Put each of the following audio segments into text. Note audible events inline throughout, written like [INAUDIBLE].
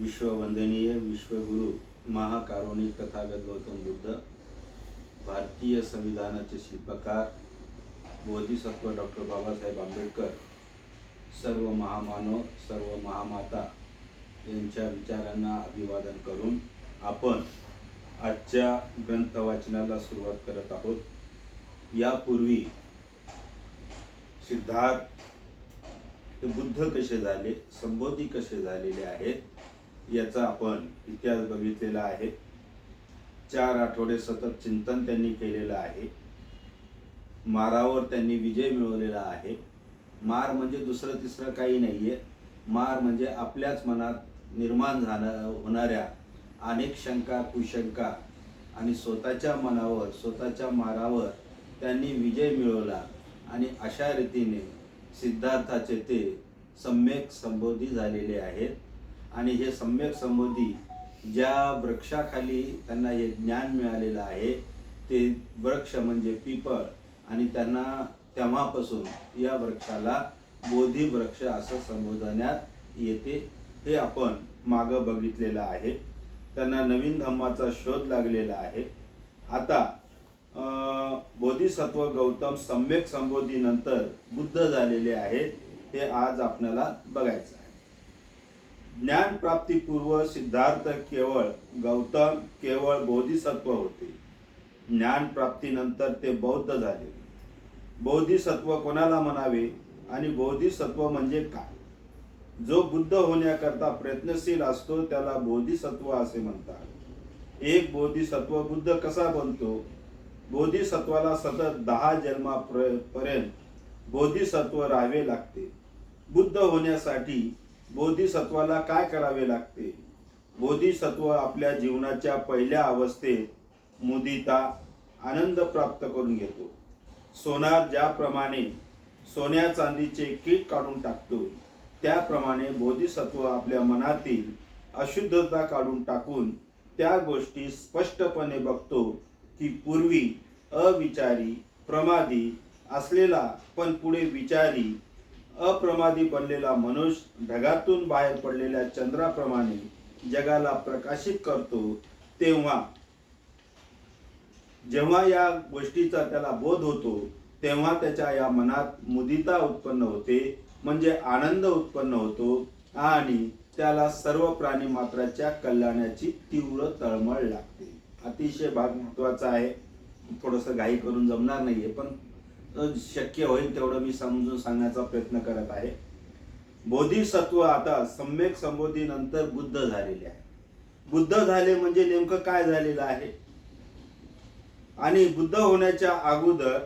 विश्ववंदनीय विश्वगुरु महाकारुणी तथागत गौतम बुद्ध भारतीय संविधानाचे शिल्पकार बोधिसत्व डॉक्टर बाबासाहेब आंबेडकर सर्व महामानव सर्व महामाता यांच्या विचारांना अभिवादन करून आपण आजच्या ग्रंथ वाचनाला सुरुवात करत आहोत. यापूर्वी सिद्धार्थ बुद्ध कसे झाले संबोधी कसे झालेले आहेत याचा आपण इतिहास बघितलेला आहे. चार आठवडे सतत चिंतन त्यांनी केलेलं आहे. मारावर त्यांनी विजय मिळवलेला आहे. मार म्हणजे दुसरं तिसरं काही नाही आहे मार म्हणजे आपल्याच मनात निर्माण झालं होणाऱ्या अनेक शंका कुशंका आणि स्वतःच्या मनावर स्वतःच्या मारावर त्यांनी विजय मिळवला आणि अशा रीतीने सिद्धार्थाचे ते सम्यक संबोधी झालेले आहेत. आणि हे सम्यक संबोधी ज्या वृक्षाखाली त्यांना हे ज्ञान मिळालेलं आहे ते वृक्ष म्हणजे पिपळ. आणि त्यांना तेव्हापासून या वृक्षाला बोधी वृक्ष असं संबोधण्यात येते हे आपण मागं बघितलेलं आहे. त्यांना नवीन धम्माचा शोध लागलेला आहे. आता बोधिसत्व गौतम सम्यक संबोधीनंतर बुद्ध झालेले आहेत हे आज आपल्याला बघायचं ज्ञानप्राप्तीपूर्व सिद्धार्थ केवळ गौतम केवळ बोधिसत्व होते. ज्ञानप्राप्तीनंतर ते बौद्ध झाले. बोधिसत्व कोणाला म्हणावे आणि बोधिसत्व म्हणजे काय? जो बुद्ध होण्याकरता प्रयत्नशील असतो त्याला बोधिसत्व असे म्हणतात. एक बोधिसत्व बुद्ध कसा बनतो? बोधिसत्वाला सतत दहा जन्मापर्यंत बोधिसत्व राहावे लागते. बुद्ध होण्यासाठी बोधिसत्वाला काय करावे लागते? बोधिसत्व आपल्या जीवनाच्या पहिल्या अवस्थेत मुदिता आनंद प्राप्त करून घेतो. सोनार ज्याप्रमाणे सोन्या चांदीचे कीट काढून टाकतो त्याप्रमाणे बोधिसत्व आपल्या मनातील अशुद्धता काढून टाकून त्या गोष्टी स्पष्टपणे बघतो की पूर्वी अविचारी प्रमादी असलेला पण पुढे विचारी अप्रमादी बनलेला मनुष्य ढगातून बाहेर पडलेल्या चंद्राप्रमाणे जगाला प्रकाशित करतो तेव्हा जेव्हा या गोष्टीचा त्याला बोध होतो तेव्हा त्याच्या या मनात मुदिता उत्पन्न होते म्हणजे आनंद उत्पन्न होतो आणि त्याला सर्व प्राणी मात्राच्या कल्याणाची तीव्र तळमळ लागते. अतिशय भाग महत्त्वाचा आहे. थोडस घाई करून जमणार नाहीये पण शक्य होईल तेवढं मी समजून सांगण्याचा प्रयत्न करत आहे. बोधिसत्व आता सम्यक संबोधी नंतर बुद्ध झालेले आहे. बुद्ध झाले म्हणजे नेमकं काय झालेलं आहे? आणि बुद्ध होण्याच्या अगोदर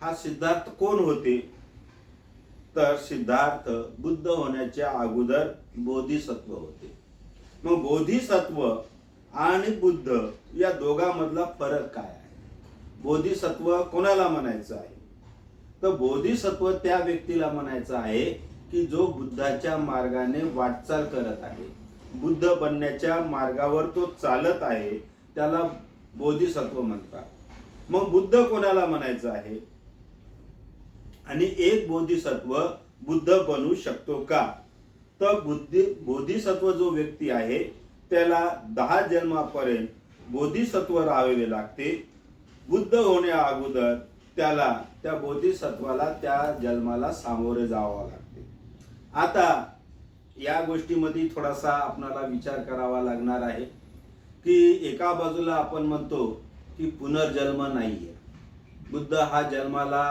हा सिद्धार्थ कोण होते? तर सिद्धार्थ बुद्ध होण्याच्या अगोदर बोधिसत्व होते. मग बोधिसत्व आणि बुद्ध या दोघांमधला फरक काय आहे? बोधिसत्व कोणाला म्हणायचं आहे? तर बोधिसत्व त्या व्यक्तीला म्हणायचं आहे की जो बुद्धाच्या मार्गाने वाटचाल करत आहे. बुद्ध बनण्याच्या मार्गावर तो चालत आहे त्याला बोधिसत्व म्हणतात. मग बुद्ध कोणाला म्हणायचं आहे? आणि एक बोधिसत्व बुद्ध बनू शकतो का? तर बुद्धी बोधिसत्व जो व्यक्ती आहे त्याला दहा जन्मापर्यंत बोधिसत्व राहावे लागते. बुद्ध होण्या अगोदर त्याला त्या बोधिसत्वाला त्या जन्माला सामोरे जावं लागते. आता या गोष्टीमध्ये थोडासा आपणाला विचार करावा लागणार आहे की एका बाजूला आपण म्हणतो की पुनर्जन्म नाहीये. बुद्ध हा जन्माला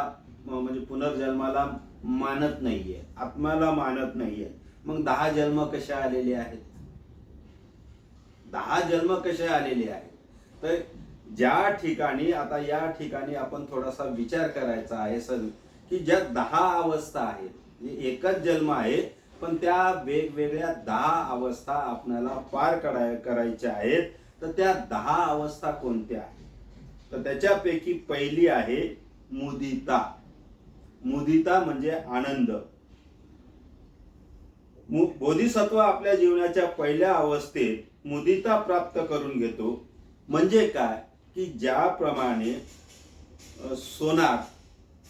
म्हणजे पुनर्जन्माला मानत नाहीये आत्म्याला मानत नाहीये. मग दहा जन्म कशा आलेले आहेत? दहा जन्म कसे आलेले आहेत? तर ज्या ठिकाणी आता या ठिकाणी आपण थोडासा विचार करायचा आहे सर की ज्या दहा अवस्था आहेत एकच जन्म आहे पण त्या वेगवेगळ्या दहा अवस्था आपल्याला पार कराय करायच्या आहेत तर त्या दहा अवस्था कोणत्या आहेत? तर त्याच्यापैकी पहिली आहे मुदिता. मुदिता म्हणजे आनंद. मु- बोधिसत्व आपल्या जीवनाच्या पहिल्या अवस्थेत मुदिता प्राप्त करून घेतो. म्हणजे काय? की ज्याप्रमाणे सोनार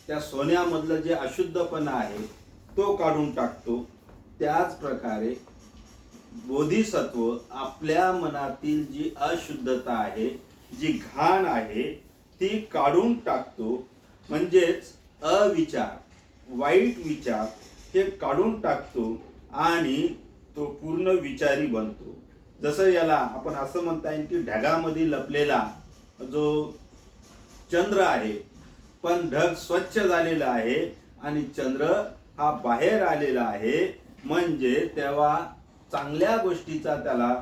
त्या सोन्यामधलं जे अशुद्धपणा आहे तो काढून टाकतो. त्याच प्रकारे बोधिसत्व आपल्या मनातील जी अशुद्धता आहे जी घाण आहे ती काढून टाकतो. म्हणजेच अविचार वाईट विचार हे काढून टाकतो आणि तो पूर्ण विचारी बनतो. जसं याला आपण असं म्हणता येईल की ढगामध्ये लपलेला जो चंद्र आहे पण ढग स्वच्छ झालेला आहे आणि चंद्र हा बाहेर आलेला आहे म्हणजे तेव्हा चांगल्या गोष्टीचा त्याला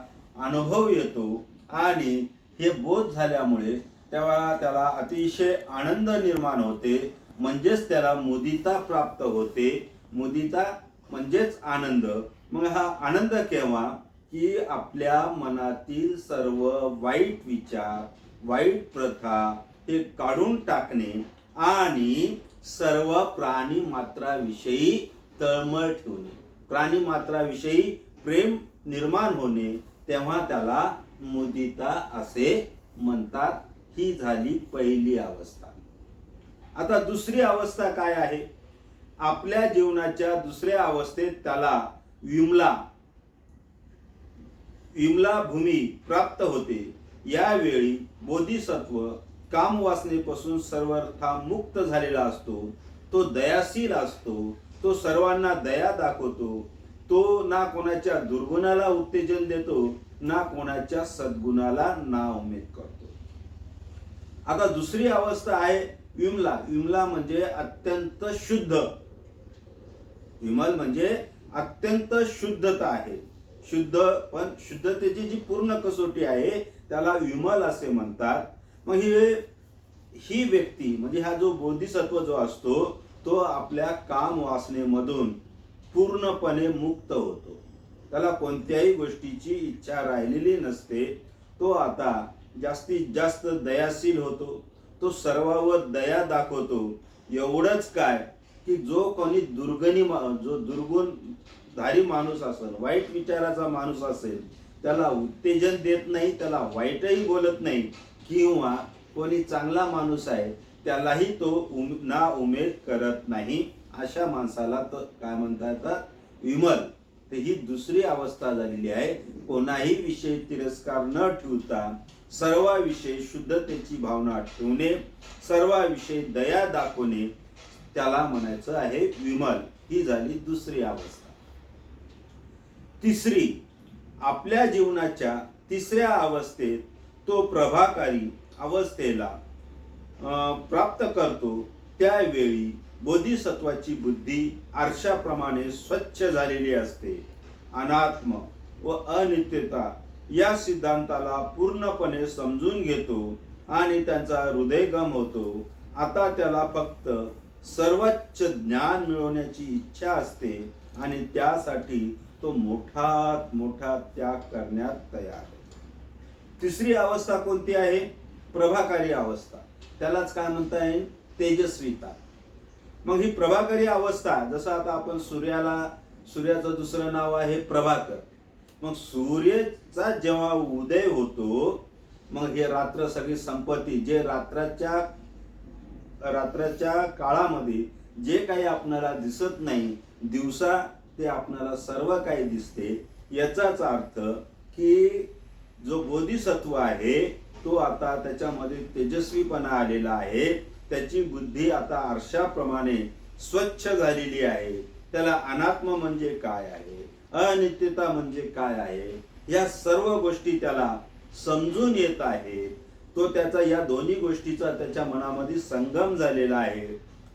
अनुभव येतो आणि हे बोध झाल्यामुळे तेव्हा त्याला अतिशय आनंद निर्माण होते म्हणजेच त्याला मुदिता प्राप्त होते. मुदिता म्हणजेच आनंद. मग हा आनंद केव्हा? की आपल्या मनातील सर्व वाईट विचार वाईट प्रथा हे काढून टाकणे आणि सर्व प्राणी मात्राविषयी तळमळ ठेवणे. प्राणी मात्राविषयी प्रेम निर्माण होणे तेव्हा त्याला मुदिता असे म्हणतात. ही झाली पहिली अवस्था. आता दुसरी अवस्था काय आहे? आपल्या जीवनाच्या दुसऱ्या अवस्थेत त्याला विमला विमला भूमी प्राप्त होते. यावेळी बोधिसत्व काम वासनेपासून सर्वथा मुक्त झालेला असतो तो दयाशील असतो तो सर्वांना दया दाखवतो तो ना कोणाच्या दुर्गुणाला उत्तेजन देतो ना कोणाच्या सद्गुणाला ना उमेद करतो. आता दुसरी अवस्था आहे विमला. विमला म्हणजे अत्यंत शुद्ध. विमल म्हणजे अत्यंत शुद्धता आहे. शुद्ध पण शुद्धतेची जी पूर्ण कसोटी आहे त्याला विमल असे म्हणतात. मग ही ही व्यक्ती म्हणजे हा जो बोधिसत्व जो असतो तो आपल्या काम वासनेमधून पूर्णपणे मुक्त होतो. त्याला कोणत्याही गोष्टीची इच्छा राहिलेली नसते. तो आता जास्तीत जास्त दयाशील होतो. तो सर्वावर दया दाखवतो. एवढंच काय की जो कोणी दुर्गणी मा- जो दुर्गुणधारी माणूस असेल वाईट विचाराचा माणूस असेल त्याला उत्तेजन देत नाही त्याला वाईटही बोलत नाही किंवा कोणी चांगला माणूस आहे त्यालाही तो उम ना उमेद करत नाही. अशा माणसाला तर काय म्हणता येतात विमल. तर ही दुसरी अवस्था झालेली आहे. कोणाही विषय तिरस्कार न ठेवता सर्वाविषयी शुद्धतेची भावना ठेवणे सर्वाविषयी दया दाखवणे त्याला म्हणायचं आहे विमल. ही झाली दुसरी अवस्था. तिसरी आपल्या जीवनाच्या तिसऱ्या अवस्थेत तो प्रभाकारी अवस्थेला प्राप्त करतो त्यावेळी बोधिसत्वाची बुद्धी आरशाप्रमाणे स्वच्छ झालेली असते. अनात्म व अनित्यता या सिद्धांताला पूर्णपणे समजून घेतो आणि त्यांचा हृदयगम होतो. आता त्याला फक्त सर्वोच्च ज्ञान मिळवण्याची इच्छा असते आणि त्यासाठी तो मोठा मोठा त्याग करण्यात तयार आहे. तिसरी अवस्था कोणती आहे? प्रभाकारी अवस्था. त्यालाच काय म्हणता येईल तेजस्विता. मग ही प्रभाकारी अवस्था जसं आता आपण सूर्याला सूर्याचं दुसरं नाव आहे प्रभाकर. मग सूर्याचा जेव्हा उदय होतो मग हे रात्र सगळी संपत्ती जे रात्राच्या रात्राच्या काळामध्ये जे काही आपल्याला दिसत नाही दिवसा ते आपणाला सर्व काही दिसते. याचाच अर्थ की जो बोधिसत्व आहे तो आता त्याच्यामध्ये तेजस्वीपणा आलेला आहे. त्याची बुद्धी आता आरशाप्रमाणे स्वच्छ झालेली आहे. त्याला अनात्म म्हणजे काय आहे? अनित्यता म्हणजे काय आहे? या सर्व गोष्टी त्याला समजून येत आहेत. तो त्याचा या दोन्ही गोष्टीचा त्याच्या मनामध्ये संगम झालेला आहे.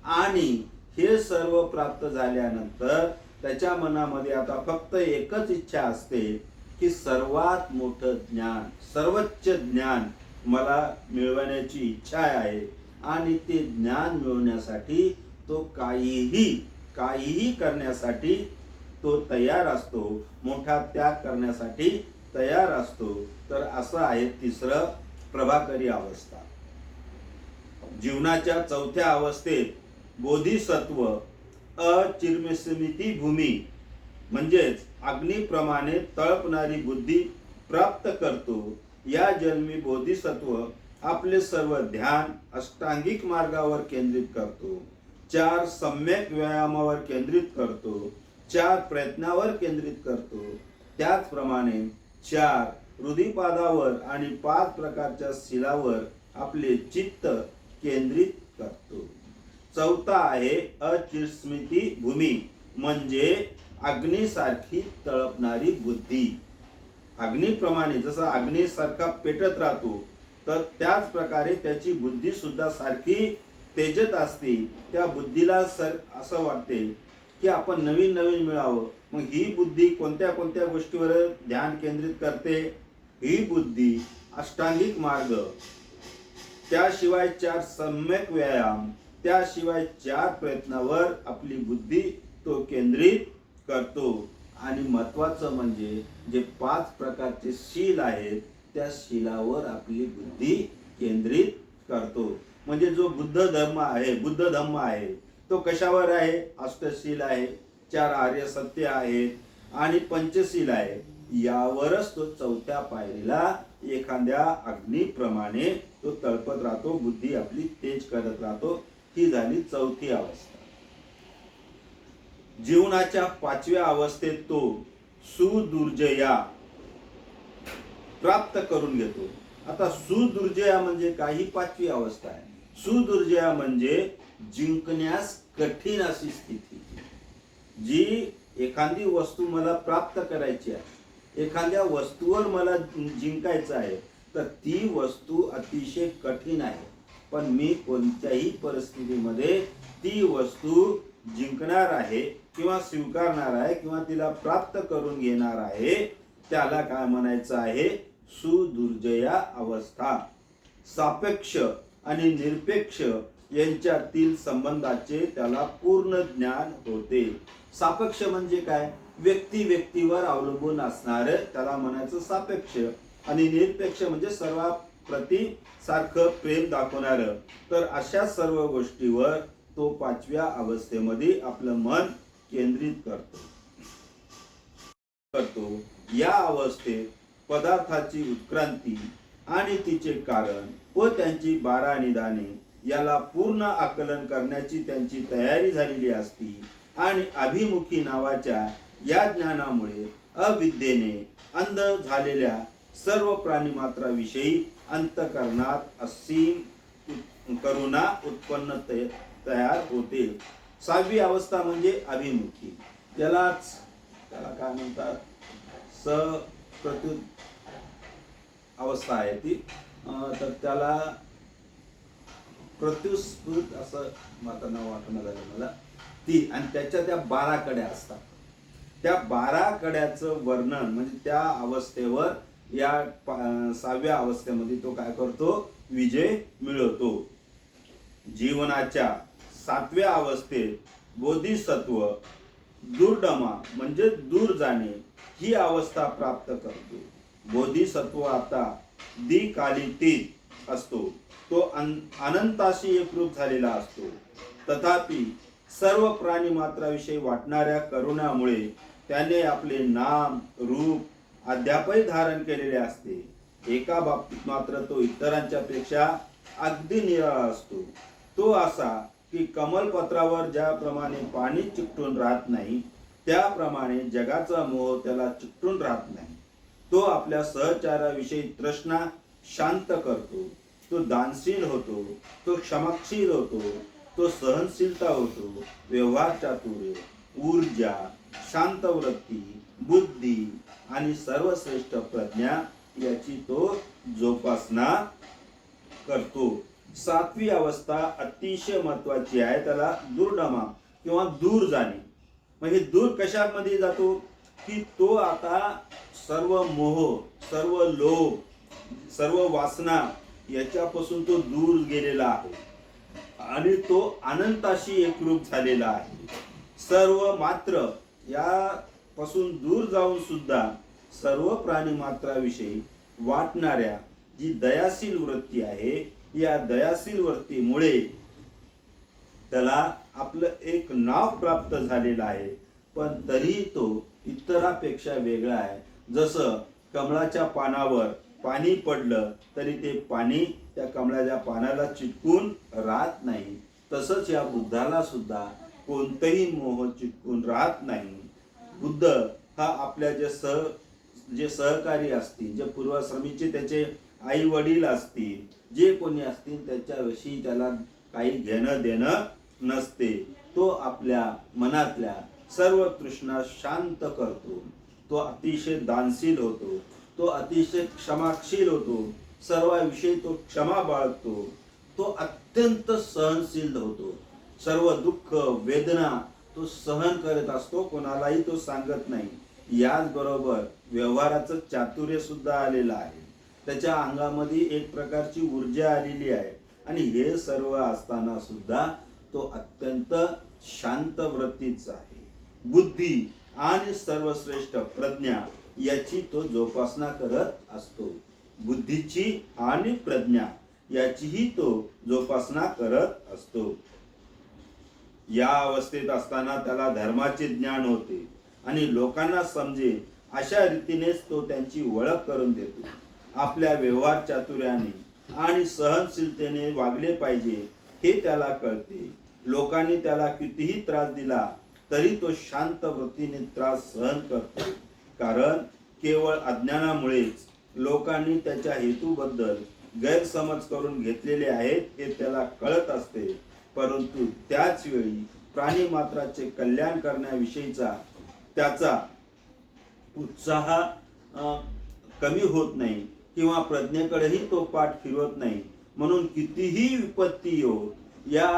आणि हे सर्व प्राप्त झाल्यानंतर त्याच्या मनामध्ये आता फक्त एकच इच्छा असते की सर्वात मोठं ज्ञान सर्वोच्च ज्ञान मला मिळवण्याची इच्छा आहे. आणि ते ज्ञान मिळवण्यासाठी तो काहीही काहीही करण्यासाठी तो तयार असतो. मोठा त्याग करण्यासाठी तयार असतो. तर असं आहे तिसरं प्रभाकरी अवस्था. जीवनाच्या चौथ्या अवस्थेत बोधिसत्व अचिरमिसमिती भूमी. म्हणजेच अग्निप्रमाणे तळपणारी बुद्धी प्राप्त करतो. या जन्मी बोधिसत्व आपले सर्व ध्यान अष्टांगिक मार्गावर केंद्रित करतो. चार सम्यक व्यायामावर केंद्रित करतो. चार प्रयत्नावर केंद्रित करतो. त्याचप्रमाणे चार हृदयपादावर आणि पाच प्रकारच्या शिलावर आपले चित्त केंद्रित करतो. चौथा आहे अचिस्मिती भूमी म्हणजे अग्नीसारखी तळपणारी बुद्धी. अग्नीप्रमाणे जसं अग्नीसारखा पेटत राहतो तर त्याच प्रकारे त्याची बुद्धी सुद्धा सारखी तेजत असते. त्या बुद्धीला सर असं वाटते की आपण नवीन नवीन मिळावं. मग ही बुद्धी कोणत्या कोणत्या गोष्टीवर ध्यान केंद्रित करते? ही बुद्धी अष्टांगिक मार्ग. त्याशिवाय चार सम्यक व्यायाम त्याशिवाय चार प्रयत्नावर आपली बुद्धी तो केंद्रित करतो. आणि महत्वाचं म्हणजे जे पाच प्रकारचे शील आहेत त्या शिलावर आपली बुद्धी केंद्रित करतो. म्हणजे जो बुद्ध धर्म आहे बुद्ध धर्म आहे तो कशावर आहे? अष्टशील आहे चार आर्य सत्य आहेत आणि पंचशील आहे. यावरच तो चौथ्या पायरीला एखाद्या अग्नीप्रमाणे तो तळपत राहतो बुद्धी आपली तेज करत राहतो. ही झाली चौथी अवस्था. जीवनाच्या पाचव्या अवस्थेत तो सुदुर्जया प्राप्त करून घेतो. आता सुदुर्जया म्हणजे काही पाचवी अवस्था आहे. सुदुर्जया म्हणजे जिंकण्यास कठीण अशी स्थिती. जी एखादी वस्तू मला प्राप्त करायची आहे एखाद्या वस्तूवर मला जिंकायचं आहे तर ती वस्तू अतिशय कठीण आहे. पण मी कोणत्याही परिस्थितीमध्ये ती वस्तू जिंकणार आहे किंवा स्वीकारणार आहे किंवा तिला प्राप्त करून घेणार आहे त्याला काय म्हणायचं आहे? सुदुर्जया अवस्था. सापेक्ष आणि निरपेक्ष यांच्यातील संबंधाचे त्याला पूर्ण ज्ञान होते. सापेक्ष म्हणजे काय? व्यक्ती व्यक्तीवर अवलंबून असणार त्याला म्हणायचं सापेक्ष. आणि निरपेक्ष म्हणजे सर्व प्रति सारखं प्रेम दाखवणार. तर अशा सर्व गोष्टीवर तो पाचव्या अवस्थेमध्ये आपलं मन केंद्रित करतो. करतो. या अवस्थेत पदार्थाची उत्क्रांती आणि तिचे कारण व त्यांची बारा निदाने याला पूर्ण आकलन करण्याची त्यांची तयारी झालेली असती आणि अभिमुखी नावाच्या या ज्ञानामुळे अविद्येने अंध झालेल्या सर्व प्राणीमात्राविषयी अंतकरणात असीम करुणा उत्पन्न तयार होते सहावी अवस्था म्हणजे अभिमुखी. त्यालाच त्याला काय म्हणतात? सप्रत्युत अवस्था आहे ती. तर त्याला प्रत्युस्फूर्त असं माझं नाव वाटणं झालं मला. ती आणि त्याच्या त्या बारा कड्या असतात. त्या बारा कड्याचं वर्णन म्हणजे त्या अवस्थेवर या सहाव्या अवस्थेमध्ये तो काय करतो? विजय मिळवतो. जीवनाच्या सातव्या अवस्थेत बोधिसत्व दुर्डमा म्हणजे दूर जाणे ही अवस्था प्राप्त करतो. बोधिसत्व आता दिकालितीत असतो. तो अन- अनंताशी एकरूप झालेला असतो. तथापि सर्व प्राणी मात्राविषयी वाटणाऱ्या करुणामुळे त्याने आपले नाम रूप अद्यापही धारण केलेले असते. एका बाबतीत मात्र तो इतरांच्या पेक्षा अगदी निराळा असतो. तो असा की कमलपत्रावर ज्याप्रमाणे पाणी चिकटून राहत नाही त्याप्रमाणे जगाचा मोह त्याला चिकटून राहत नाही. तो आपल्या सहचाराविषयी तृष्णा शांत करतो. तो दानशील होतो. तो क्षमाशील होतो. तो सहनशीलता होतो. व्यवहार चातुर्य ऊर्जा शांत वृत्ती बुद्धी आणि सर्वश्रेष्ठ प्रज्ञा याची तो जोपासना करतो. सातवी अवस्था अतिशय महत्वाची आहे. त्याला दुर्डमा किंवा दूर जाणे. म्हणजे दूर कशामध्ये जातो? की तो आता सर्व मोह सर्व लोभ सर्व वासना याच्यापासून तो दूर गेलेला आहे. आणि तो अनंताशी एकरूप झालेला आहे. सर्व मात्र या पासून दूर जाऊन सुद्धा सर्व प्राणी मात्राविषयी वाटणाऱ्या जी दयाशील वृत्ती आहे या दयाशील वृत्तीमुळे त्याला आपलं एक नाव प्राप्त झालेलं आहे. पण तरीही तो इतरापेक्षा वेगळा आहे. जसं कमळाच्या पानावर पाणी पडलं तरी ते पाणी त्या कमळाच्या पानाला चिटकून राहत नाही. तसंच या बुद्धाला सुद्धा कोणतंही मोह चिटकून राहत नाही. बुद्ध हा आपल्या जे सह जे सहकारी असतील जे पूर्वाश्रमीचे त्याचे आई वडील असतील जे कोणी असतील त्याच्याविषयी त्याला काही घेणं देणं नसते. तो आपल्या मनातल्या सर्व तृष्णा शांत करतो. तो अतिशय दानशील होतो. तो अतिशय क्षमाशील होतो. सर्वाविषयी तो क्षमा बाळगतो. तो अत्यंत सहनशील होतो. सर्व दुःख वेदना तो सहन करत असतो कोणालाही तो सांगत नाही. याचबरोबर व्यवहाराचं चातुर्य सुद्धा आलेलं आहे. त्याच्या अंगामध्ये एक प्रकारची ऊर्जा आलेली आहे. आणि हे सर्व असताना सुद्धा तो अत्यंत शांत वृत्तीचा आहे. बुद्धी आणि सर्वश्रेष्ठ प्रज्ञा याची तो जोपासना करत असतो. बुद्धीची आणि प्रज्ञा याचीही तो जोपासना करत असतो. या अवस्थेत असताना त्याला धर्माचे ज्ञान होते आणि लोकांना समजेल अशा रीतीनेच तो त्यांची ओळख करून देतो. आपल्या व्यवहार चातुर्याने आणि सहनशीलतेने वागले पाहिजे हे त्याला कळते. लोकांनी त्याला कितीही त्रास दिला तरी तो शांत वृत्तीने त्रास सहन करतो. कारण केवळ अज्ञानामुळेच लोकांनी त्याच्या हेतूबद्दल गैरसमज करून घेतलेले आहेत हे त्याला कळत असते. परंतु त्याच वेळी प्राणी मात्राचे कल्याण करण्याविषयीचा त्याचा उत्साह कमी होत नाही किंवा प्रज्ञेकडेही तो पाठ फिरवत नाही. म्हणून कितीही विपत्ती येऊ या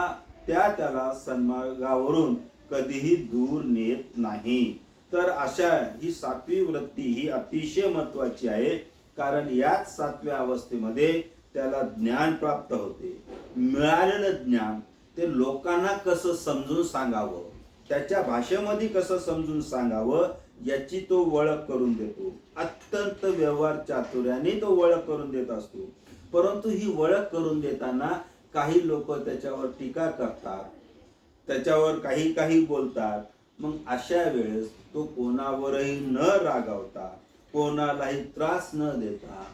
त्या त्याला सन्मार्गावरून कधीही दूर नेत नाही. तर अशा ही सातवी वृत्ती ही अतिशय महत्वाची आहे कारण याच सातव्या अवस्थेमध्ये त्याला ज्ञान प्राप्त होते. मिळालेलं ज्ञान ते लोकांना कसं समजून सांगावं? त्याच्या भाषेमध्ये कसं समजून सांगावं? याची तो ओळख करून देतो. अत्यंत व्यवहार चातुर्याने तो ओळख करून देत असतो. परंतु ही ओळख करून देताना काही लोक त्याच्यावर टीका करतात. त्याच्यावर काही काही बोलतात. मग अशा वेळेस तो कोणावरही न रागावता कोणालाही त्रास न देता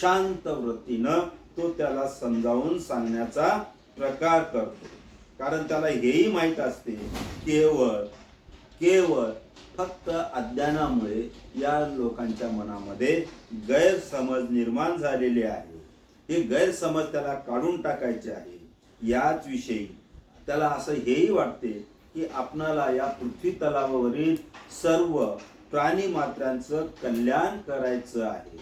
शांत वृत्तीनं तो त्याला समजावून सांगण्याचा प्रकार करतो. कारण त्याला हेही माहीत असते केवळ केवळ फक्त अज्ञानामुळे या लोकांच्या मनामध्ये गैरसमज निर्माण झालेले आहे. हे गैरसमज त्याला काढून टाकायचे आहे. याच विषयी त्याला असं हेही वाटते की आपणाला या पृथ्वी तलावावरील सर्व प्राणी मात्रांचं कल्याण करायचं आहे.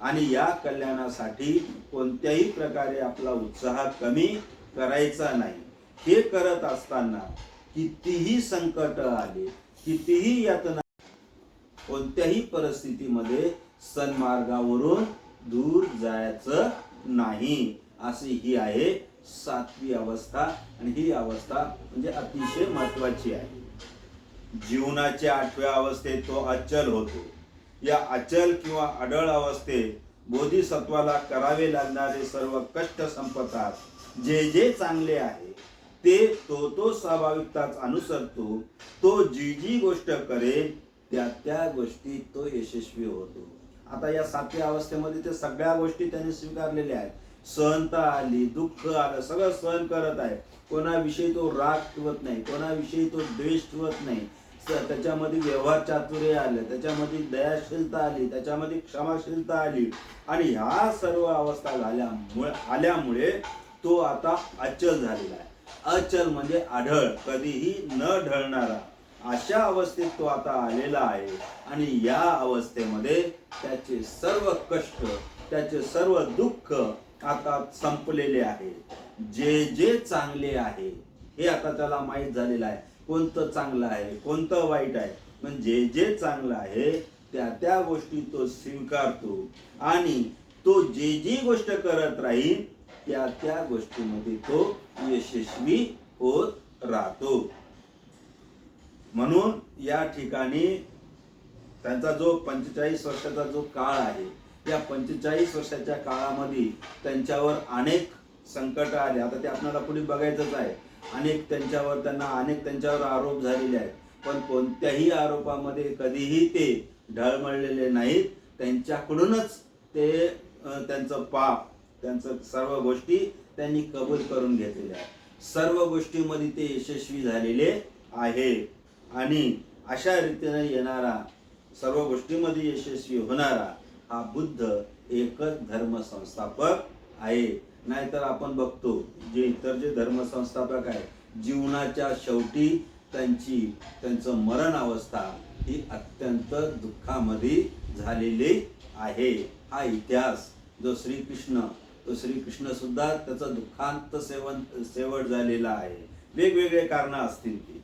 आणि या कल्याणासाठी कोणत्याही प्रकारे आपला उत्साह कमी करायचा नाही. हे करत असताना कितीही संकट आले कितीही यातना कोणत्याही परिस्थितीमध्ये सन्मार्गावरून दूर जायचं नाही. अशी ही आहे सातवी अवस्था आणि ही अवस्था म्हणजे अतिशय महत्वाची आहे. जीवनाच्या आठव्या अवस्थेत तो अचल होतो. या अचल किंवा अडळ अवस्थेत बोधिसत्वाला करावे लागणारे सर्व कष्ट संपतात. जे जे चांगले आहे ते तो तो स्वाभाविकताच अनुसरतो तो जी जी गोष्ट करेल त्या त्या गोष्टी तो यशस्वी होतो. आता या सातव्या अवस्थेमध्ये ते सगळ्या गोष्टी त्यांनी स्वीकारलेल्या आहेत. सहनता आली दुःख आलं सगळं सहन करत आहे. कोणाविषयी तो राग ठेवत नाही कोणाविषयी तो द्वेष ठेवत नाही. त्याच्यामध्ये व्यवहार चातुर्य आलं त्याच्यामध्ये दयाशीलता आली त्याच्यामध्ये क्षमाशीलता आली. आणि ह्या सर्व अवस्था झाल्यामुळे आल्यामुळे तो आता अचल झालेला आहे. अचल म्हणजे आढळ कधीही न ढळणारा. अशा अवस्थेत तो आता आलेला आहे आणि या अवस्थेमध्ये त्याचे सर्व कष्ट त्याचे सर्व दुःख आता संपलेले आहे. जे जे चांगले आहे हे आता त्याला माहीत झालेलं आहे. कोणतं चांगलं आहे कोणतं वाईट आहे पण जे जे चांगलं आहे त्या त्या गोष्टी तो स्वीकारतो. आणि तो जे जी गोष्ट करत राहील त्या त्या गोष्टीमध्ये तो यशस्वी होत राहतो. म्हणून या ठिकाणी त्यांचा जो पंचेचाळीस वर्षाचा जो काळ आहे या पंचेचाळीस वर्षाच्या काळामध्ये त्यांच्यावर अनेक संकट आले. आता ते आपल्याला पुढे बघायचंच आहे. अनेक त्यांच्यावर त्यांना अनेक त्यांच्यावर आरोप झालेले आहेत. पण कोणत्याही आरोपामध्ये कधीही ते ढळमळलेले नाहीत. त्यांच्याकडूनच ते त्यांचं पाप त्यांचं सर्व गोष्टी त्यांनी कबूल करून घेतलेल्या सर्व गोष्टीमध्ये ते यशस्वी झालेले आहे. आणि अशा रीतीने येणारा सर्व गोष्टीमध्ये यशस्वी होणारा हा बुद्ध एकच धर्म संस्थापक आहे. नाहीतर आपण बघतो जे इतर जे धर्म संस्थापक आहेत जीवनाच्या शेवटी त्यांची त्यांचं मरण अवस्था ही अत्यंत दुःखामध्ये झालेली आहे. हा इतिहास जो श्रीकृष्ण तो श्रीकृष्ण सुद्धा त्याचा दुःखांत सेवन सेवट झालेला आहे. वेगवेगळे कारण असतील ती.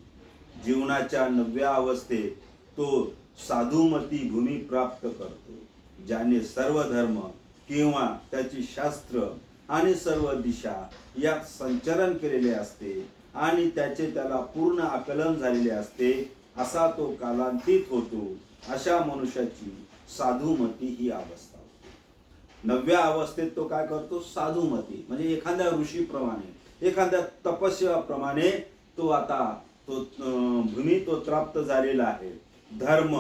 जीवनाच्या नव्या अवस्थेत तो साधुमती भूमी प्राप्त करतो ज्याने सर्व धर्म किंवा त्याची शास्त्र आणि सर्व दिशा यात संचरण केलेले असते आणि त्याचे त्याला पूर्ण आकलन झालेले असते असा तो कालांतित होतो अशा मनुष्याची साधुमती ही अवस्था. नवव्या अवस्थेत तो काय करतो? साधुमती. म्हणजे एखाद्या ऋषीप्रमाणे एखाद्या तपस्याप्रमाणे तो आता तो भूमी तो प्राप्त झालेला आहे. धर्म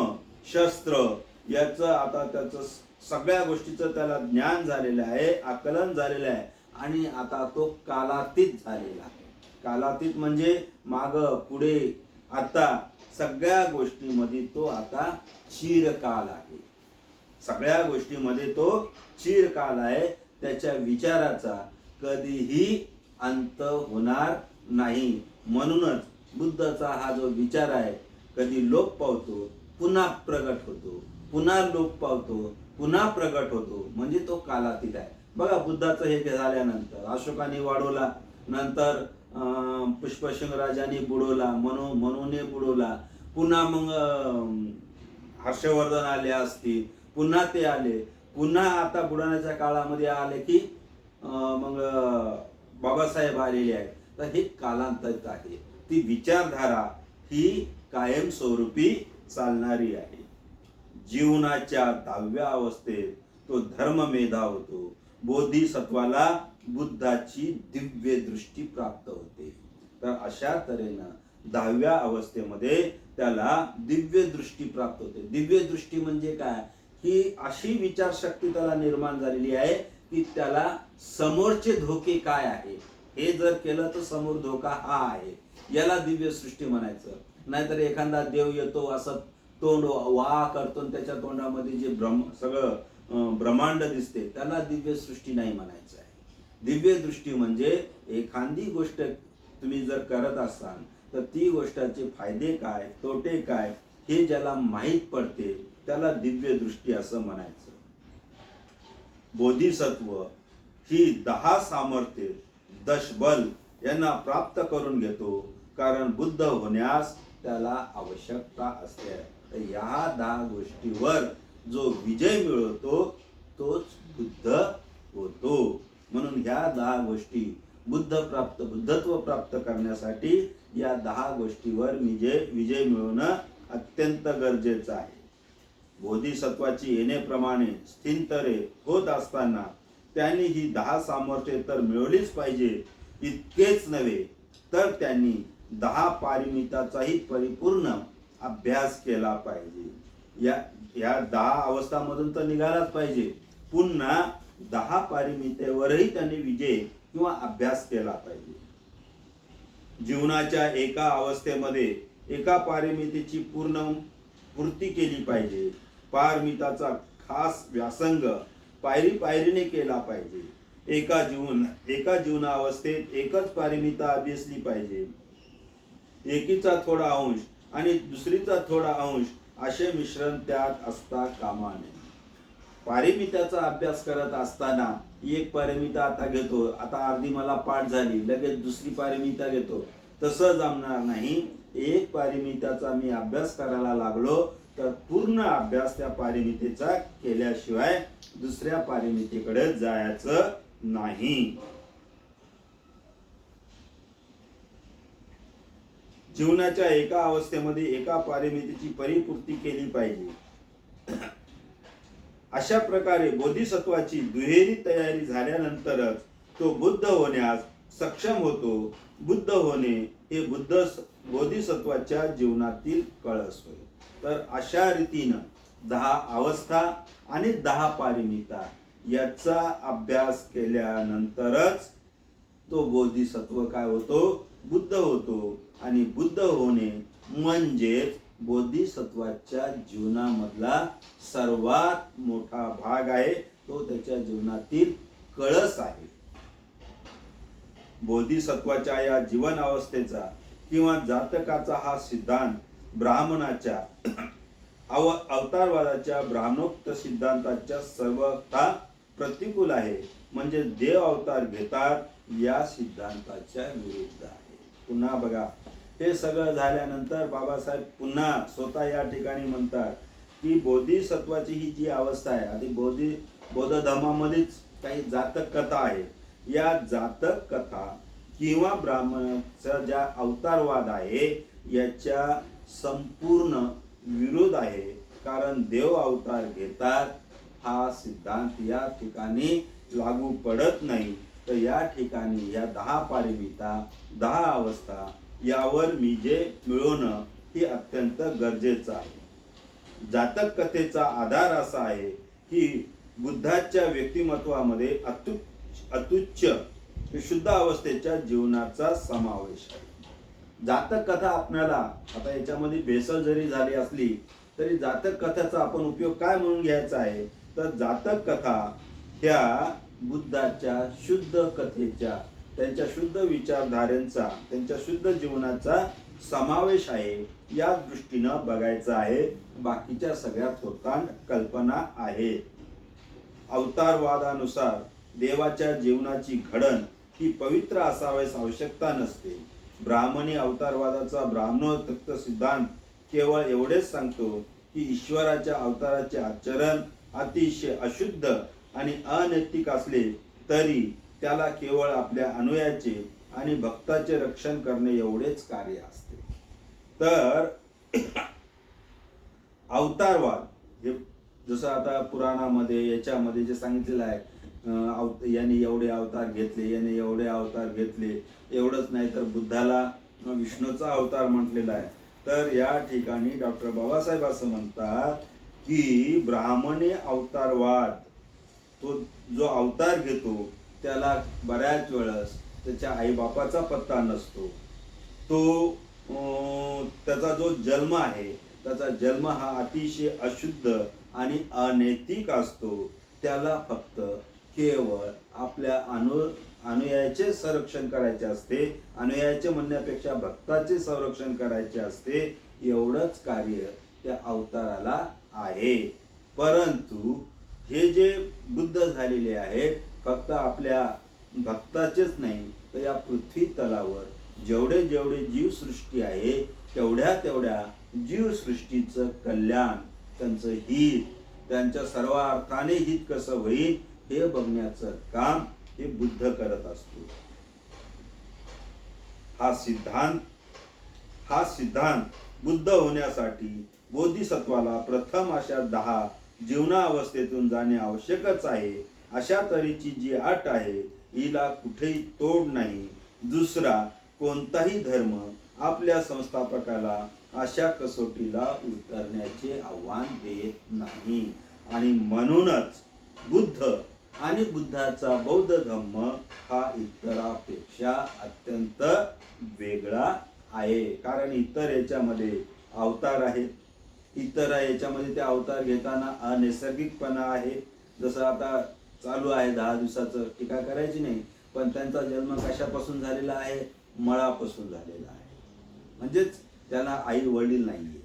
शस्त्र याचं आता त्याचं सगळ्या गोष्टीचं त्याला ज्ञान झालेलं आहे आकलन झालेलं आहे. आणि आता तो कालातीत झालेला आहे. कालातीत म्हणजे माग पुढे आता सगळ्या गोष्टीमध्ये तो आता चिरकाल आहे. सगळ्या गोष्टीमध्ये तो चिरकाल आहे. त्याच्या विचाराचा कधीही अंत होणार नाही. म्हणूनच बुद्धाचा हा जो विचार आहे कधी लोप पावतो पुन्हा प्रगट होतो. पुन्हा लोप पावतो पुन्हा प्रगट होतो. म्हणजे तो कालातीत आहे. बघा बुद्धाचं हे झाल्यानंतर अशोकाने वाढवला. नंतर अं, पुष्पसिंग राजाने बुडवला मनो मनूने बुडवला. पुन्हा मग हर्षवर्धन आले असतील. पुन्हा ते आले. पुन्हा आता बुलढाण्याच्या काळामध्ये आले की मग बाबासाहेब आलेले आहेत. तर हे कालांतरित आहे. ती विचारधारा ही कायमस्वरूपी चालणारी आहे. जीवनाच्या दहाव्या अवस्थेत तो धर्ममेधा होतो. बोधिसत्वाला बुद्धाची दिव्य दृष्टी प्राप्त होते. तर अशा तऱ्हेनं दहाव्या अवस्थेमध्ये त्याला दिव्य दृष्टी प्राप्त होते. दिव्य दृष्टी म्हणजे काय? ही अशी विचारशक्ती त्याला निर्माण झालेली आहे की त्याला समोरचे धोके काय आहे? हे जर केलं तर समोर धोका हा आहे. याला दिव्य सृष्टी म्हणायचं. नाहीतर एखादा देव येतो असं तोंड वा करतो त्याच्या तोंडामध्ये जे ब्रह्म सगळं ब्रह्मांड दिसते त्याला दिव्य सृष्टी नाही म्हणायचं आहे. दिव्य दृष्टी म्हणजे एखादी गोष्ट तुम्ही जर करत असाल तर ती गोष्टाचे फायदे काय तोटे काय हे ज्याला माहीत पडते त्याला दिव्य दृष्टी असं म्हणायचं. बोधिसत्व ही दहा सामर्थ्य दशबल यांना प्राप्त करून घेतो कारण बुद्ध होण्यास त्याला आवश्यकता असते. तर दहा गोष्टीवर जो विजय मिळवतो तोच बुद्ध होतो. म्हणून ह्या दहा गोष्टी बुद्ध प्राप्त बुद्धत्व प्राप्त करण्यासाठी या दहा गोष्टीवर विजय विजय मिळवणं अत्यंत गरजेचं आहे. बोधिसत्वाची येणेप्रमाणे स्थिंतरे होत असताना त्यांनी ही दहा सामर्थ्ये तर मिळवलीच पाहिजे इतकेच नव्हे तर त्यांनी दहा पारिमिताचाही परिपूर्ण अभ्यास केला पाहिजे. या या दहा अवस्थामधून तर निघालाच पाहिजे. पुन्हा दहा पारिमितेवरही त्यांनी विजय किंवा अभ्यास केला पाहिजे. जीवनाच्या एका अवस्थेमध्ये एका पारिमितीची पूर्ण पूर्ती केली पाहिजे. पारमिताचा खास व्यासंग पायरी पायरीने केला पाहिजे. एका जीवन एका जीवनावस्थेत एकच पारिमिता अभ्यासली पाहिजे. एकीचा थोडा अंश आणि दुसरीचा थोडा अंश असे मिश्रण त्यात असता कामा नये. पारिमित्याचा अभ्यास करत असताना एक पारिमिता आता घेतो. आता अर्धी मला पाठ झाली लगेच दुसरी पारिमिता घेतो. तसं जमणार नाही. एक पारिमिताचा मी अभ्यास करायला लागलो तर पूर्ण अभ्यास त्या पारिमितीचा केल्याशिवाय दुसऱ्या पारिमितीकडे जायचं नाही. जीवनाच्या एका अवस्थेमध्ये एका पारिमितीची परिपूर्ती केली पाहिजे. अशा प्रकारे बोधिसत्वाची दुहेरी तयारी झाल्यानंतरच तो बुद्ध होण्यास सक्षम होतो. बुद्ध होणे हे बुद्ध बोधिसत्वाच्या जीवनातील कळस होय. तर अशा रीतीनं दहा अवस्था आणि दहा पारिमिता याचा अभ्यास केल्यानंतरच तो बोधिसत्व काय होतो? बुद्ध होतो. आणि बुद्ध होणे म्हणजेच बोधिसत्वाच्या जीवनामधला सर्वात मोठा भाग आहे. तो त्याच्या जीवनातील कळस आहे. बोधिसत्वाच्या या जीवन अवस्थेचा किंवा जातकाचा हा सिद्धांत ब्राह्मणाच्या [CLEARS THROAT] अव अवतारवादाच्या ब्राह्मणोक्त सिद्धांताच्या सर्वता प्रतिकूल आहे. म्हणजे देव अवतार घेतात या सिद्धांताच्या विरुद्ध आहे. पुन्हा बघा हे सगळं झाल्यानंतर बाबासाहेब पुन्हा स्वतः या ठिकाणी म्हणतात की बोधिसत्वाची ही जी अवस्था आहे आधी बोधी बौद्ध धर्मामध्येच काही जातक कथा आहेत या जातक कथा किंवा ब्राह्मणाचा ज्या अवतारवाद आहे याच्या संपूर्ण विरोध आहे. कारण देव अवतार घेतात हा सिद्धांत या ठिकाणी लागू पडत नाही. तर या ठिकाणी या दहा पारिमिता दहा अवस्था यावर मी जे मिळवणं ही अत्यंत गरजेचं आहे. जातक कथेचा आधार असा आहे की बुद्धाच्या व्यक्तिमत्वामध्ये अतुच्च अतुच्च शुद्ध अवस्थेच्या जीवनाचा समावेश आहे. जातक कथा आपल्याला आता याच्यामध्ये भेसळ जरी झाली असली तरी जातक कथाचा आपण उपयोग काय म्हणून घ्यायचा आहे? तर जातक कथा ह्या बुद्धाच्या शुद्ध कथेच्या त्यांच्या शुद्ध विचारधारेंचा त्यांच्या शुद्ध जीवनाचा समावेश आहे. या दृष्टीनं बघायचं आहे. बाकीच्या सगळ्या थोतांड कल्पना आहे. अवतारवादानुसार देवाच्या जीवनाची घडण ही पवित्र असावयास आवश्यकता नसते. ब्राह्मणी अवतारवादाचा ब्राह्मणोक्त सिद्धांत केवळ एवढेच सांगतो की ईश्वराच्या अवताराचे आचरण अतिशय अशुद्ध आणि अनैतिक असले तरी त्याला केवळ आपल्या अनुयाचे आणि भक्ताचे रक्षण करणे एवढेच कार्य असते. तर [CLEARS THROAT] अवतारवाद हे जसं आता पुराणामध्ये याच्यामध्ये जे सांगितलेलं आहे अव याने एवढे अवतार घेतले याने एवढे अवतार घेतले एवढंच नाही तर बुद्धाला विष्णूचा अवतार म्हटलेला आहे. तर या ठिकाणी डॉक्टर बाबासाहेब असं म्हणतात की ब्राह्मणे अवतारवाद तो जो अवतार घेतो त्याला बऱ्याच वेळेस त्याच्या आईबापाचा पत्ता नसतो. तो त्याचा जो जन्म आहे त्याचा जन्म हा अतिशय अशुद्ध आणि अनैतिक असतो. त्याला फक्त केवळ आपल्या अनु अनुयायाचे संरक्षण करायचे असते अनुयायाचे म्हणण्यापेक्षा भक्ताचे संरक्षण करायचे असते एवढंच कार्य त्या अवताराला आहे. परंतु हे जे बुद्ध झालेले आहेत फक्त आपल्या भक्ताचेच नाही तर या पृथ्वी तलावर जेवढे जेवढे जीवसृष्टी आहे तेवढ्या तेवढ्या जीवसृष्टीचं कल्याण त्यांचं हित त्यांच्या सर्व अर्थाने हित कसं होईल हे बघण्याचं काम हे बुद्ध करत असतो. हा सिद्धांत हा सिद्धांत बुद्ध होण्यासाठी बोधिसत्वाला प्रथम अशा दहा जीवना अवस्थेतून जाणे आवश्यकच आहे. अशा तऱ्हेची जी अट आहे हिला कुठेही तोड नाही. दुसरा कोणताही धर्म आपल्या संस्थापकाला अशा कसोटीला उतरण्याचे आव्हान देत नाही. आणि म्हणूनच बुद्ध आणि बुद्धाचा बौद्ध धम्म हा इतरापेक्षा अत्यंत वेगळा आहे. कारण इतर याच्यामध्ये अवतार आहेत. इतर याच्यामध्ये ते अवतार घेताना अनैसर्गिकपणा आहे. जसं आता चालू आहे दहा दिवसाचं टीका करायची नाही. पण त्यांचा जन्म कशापासून झालेला आहे? मळापासून झालेला आहे. म्हणजेच त्याला आई वडील नाहीये.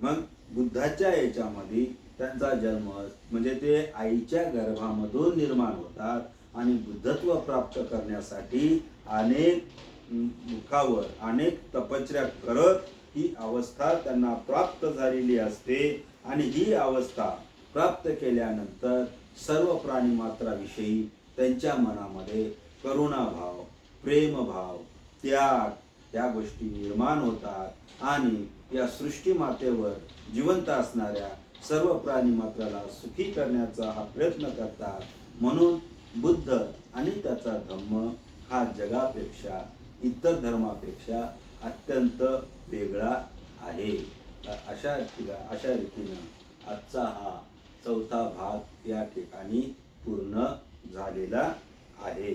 मग बुद्धाच्या याच्यामध्ये त्यांचा जन्म म्हणजे ते आईच्या गर्भामधून निर्माण होतात आणि बुद्धत्व प्राप्त करण्यासाठी अनेक मुखावर अनेक तपश्चर्या करत ही अवस्था त्यांना प्राप्त झालेली असते. आणि ही अवस्था प्राप्त केल्यानंतर सर्व प्राणी मात्राविषयी त्यांच्या मनामध्ये करुणाभाव प्रेमभाव त्याग या गोष्टी निर्माण होतात. आणि या सृष्टी मातेवर जिवंत असणाऱ्या सर्व प्राणी मात्राला सुखी करण्याचा हा प्रयत्न करतात. म्हणून बुद्ध आणि त्याचा धम्म हा जगापेक्षा इतर धर्मापेक्षा अत्यंत वेगळा आहे. अशा ठिका अशा रीतीनं आजचा हा चौथा भाग या ठिकाणी पूर्ण झालेला आहे.